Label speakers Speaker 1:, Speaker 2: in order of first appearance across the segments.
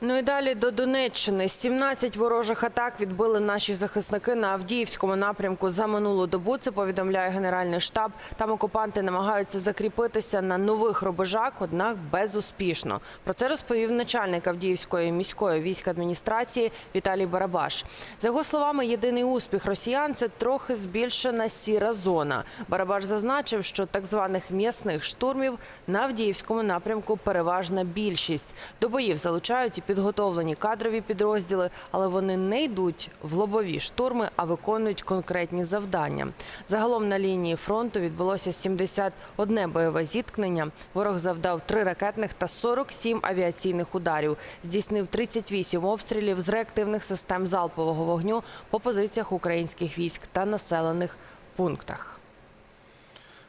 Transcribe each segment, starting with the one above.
Speaker 1: Ну і далі до Донеччини. 17 ворожих атак відбили наші захисники на Авдіївському напрямку за минулу добу. Це повідомляє Генеральний штаб. Там окупанти намагаються закріпитися на нових рубежах, однак безуспішно. Про це розповів начальник Авдіївської міської військ адміністрації Віталій Барабаш. За його словами, єдиний успіх росіян це трохи збільшена сіра зона. Барабаш зазначив, що так званих м'ясних штурмів на Авдіївському напрямку переважна більшість. До боїв залучають підготовлені кадрові підрозділи, але вони не йдуть в лобові штурми, а виконують конкретні завдання. Загалом на лінії фронту відбулося 71 бойове зіткнення. Ворог завдав 3 ракетних та 47 авіаційних ударів. Здійснив 38 обстрілів з реактивних систем залпового вогню по позиціях українських військ та населених пунктах.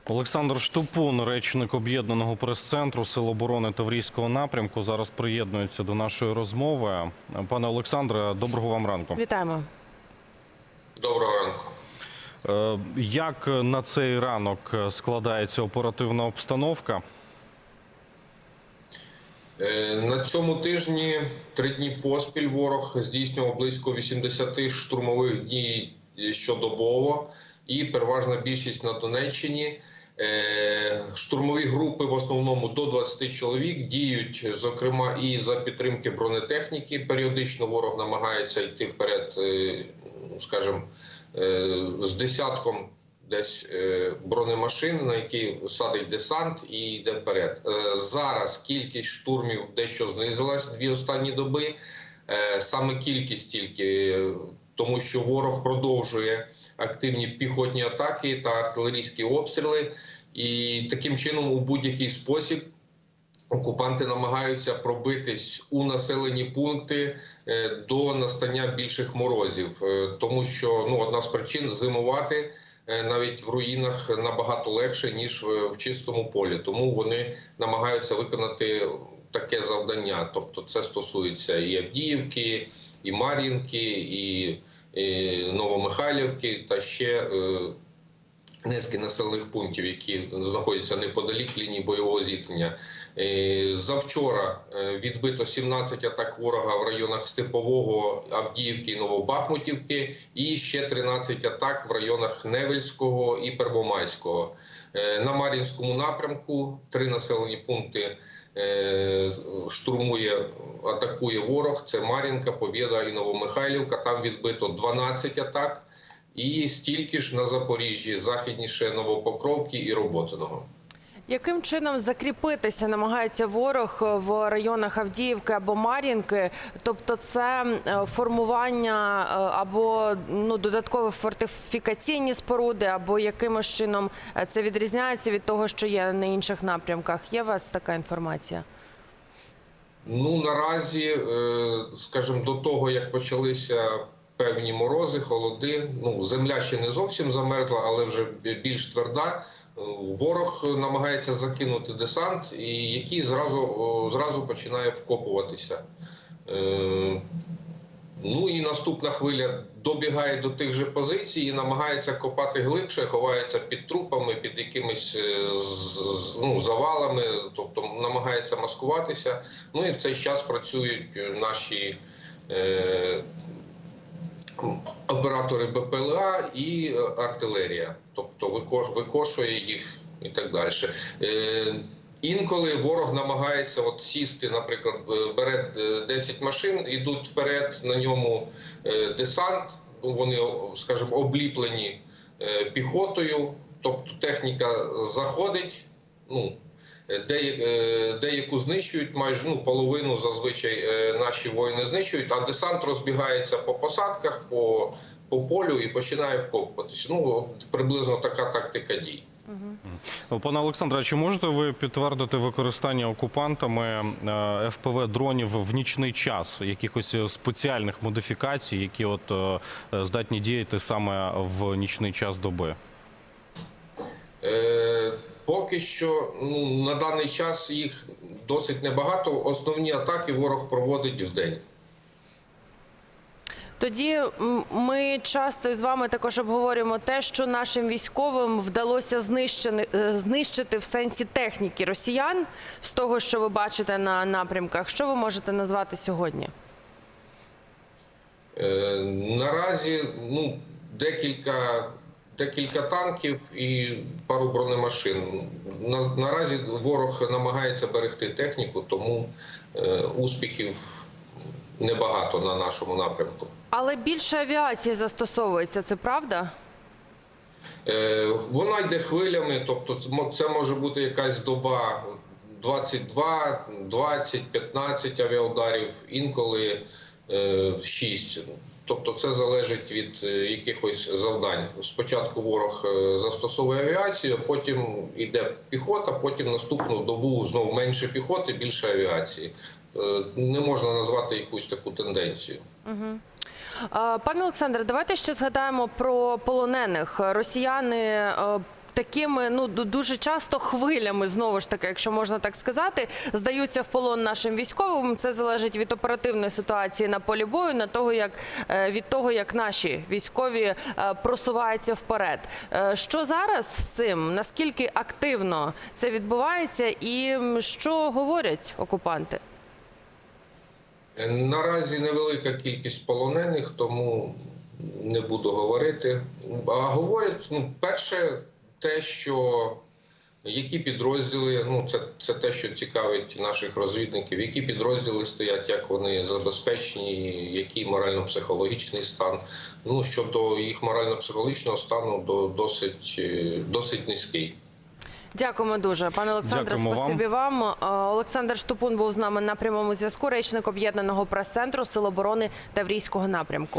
Speaker 2: Олександр Штупун, речник об'єднаного прес-центру Сил оборони Таврійського напрямку, зараз приєднується до нашої розмови. Пане Олександре, доброго вам ранку.
Speaker 1: Вітаємо.
Speaker 3: Доброго ранку.
Speaker 2: Е, Як на цей ранок складається оперативна обстановка?
Speaker 3: Е, На цьому тижні три дні поспіль ворог здійснював близько 80 штурмових дій щодобово, і переважна більшість на Донеччині. Е, Штурмові групи в основному до 20 чоловік діють, зокрема, і за підтримки бронетехніки. Періодично ворог намагається йти вперед, е, скажімо, е, з десятком десь бронемашин, на які садить десант і йде вперед. Зараз кількість штурмів дещо знизилась дві останні доби. Саме кількість тільки, тому що ворог продовжує активні піхотні атаки та артилерійські обстріли, і таким чином, у будь-який спосіб. Окупанти намагаються пробитись у населені пункти е, до настання більших морозів, Е, тому що ну одна з причин зимувати е, навіть в руїнах набагато легше ніж в, чистому полі. Тому вони намагаються виконати таке завдання. Тобто, це стосується і Авдіївки, і Мар'їнки, і Новомихайлівки, та ще е, низки населених пунктів, які знаходяться неподалік лінії бойового зіткнення. Завчора е, відбито 17 атак ворога в районах Степового, Авдіївки і Новобахмутівки, і ще 13 атак в районах Невельського і Первомайського. Е, На Мар'їнському напрямку три населені пункти штурмує, атакує ворог. Це Мар'їнка, Побєда і Новомихайлівка. Там відбито 12 атак. І стільки ж на Запоріжжі, західніше Новопокровки і Роботиного.
Speaker 1: Яким чином закріпитися намагається ворог в районах Авдіївки або Мар'їнки? Тобто, це е, формування е, або ну додаткові фортифікаційні споруди, або якимось чином е, це відрізняється від того, що є на інших напрямках? Є у вас така інформація?
Speaker 3: Ну наразі, е, скажімо, до того як почалися певні морози, холоди. Ну земля ще не зовсім замерзла, але вже більш тверда. Ворог намагається закинути десант, і який зразу, зразу починає вкопуватися. Е, Ну і наступна хвиля добігає до тих же позицій і намагається копати глибше, ховається під трупами, під якимись е, ну, завалами, тобто намагається маскуватися. Ну і в цей час працюють наші е, оператори БПЛА і е, артилерія, тобто викошує їх і так далі. Е, Інколи ворог намагається от сісти, наприклад, е, бере е, 10 машин, йдуть вперед на ньому десант. Ну, Вони, скажімо, обліплені піхотою, тобто техніка заходить. Ну, деяку знищують, майже ну, половину зазвичай е, наші воїни знищують, а десант розбігається по посадках, по, по полю і починає вкопуватися. Ну, приблизно така тактика дій.
Speaker 2: Пане Олександре, чи можете ви підтвердити використання окупантами е, ФПВ дронів в нічний час, якихось спеціальних модифікацій, які от е, здатні діяти саме в нічний час доби?
Speaker 3: Е, поки що ну, на даний час їх досить небагато. Основні атаки ворог проводить вдень.
Speaker 1: Тоді ми часто з вами також обговорюємо те, що нашим військовим вдалося знищити, е, знищити в сенсі техніки росіян з того, що ви бачите на напрямках. Що ви можете назвати сьогодні?
Speaker 3: Е, Наразі ну, декілька, декілька танків і пару бронемашин. На, наразі ворог намагається берегти техніку, тому е, успіхів небагато на нашому напрямку.
Speaker 1: Але більше авіації застосовується, це правда?
Speaker 3: Е, Вона йде хвилями, тобто це може бути якась доба 22, 20, 15 авіаударів, інколи 6. Тобто це залежить від е, якихось завдань. Спочатку ворог е, застосовує авіацію, потім йде піхота, потім наступну добу знову менше піхоти, більше авіації. Е, Не можна назвати якусь таку тенденцію.
Speaker 1: А, Пане Олександре, давайте ще згадаємо про полонених. Росіяни е, такими ну дуже часто хвилями, знову ж таки, якщо можна так сказати, здаються в полон нашим військовим. Це залежить від оперативної ситуації на полі бою, на того як е, від того, як наші військові е, просуваються вперед. Е, Що зараз з цим? Наскільки активно це відбувається, і що говорять окупанти?
Speaker 3: Наразі невелика кількість полонених, тому не буду говорити. А говорять, ну, перше, те, що які підрозділи, ну це, це те, що цікавить наших розвідників, які підрозділи стоять, як вони забезпечені, який морально-психологічний стан. Ну щодо їх морально-психологічного стану, до досить, е, досить низький.
Speaker 1: Дякуємо дуже, пане Олександре.
Speaker 2: Дякуємо вам.
Speaker 1: Спасибі вам. Е, Олександр Штупун був з нами на прямому зв'язку. Речник об'єднаного прес-центру Сил оборони Таврійського напрямку.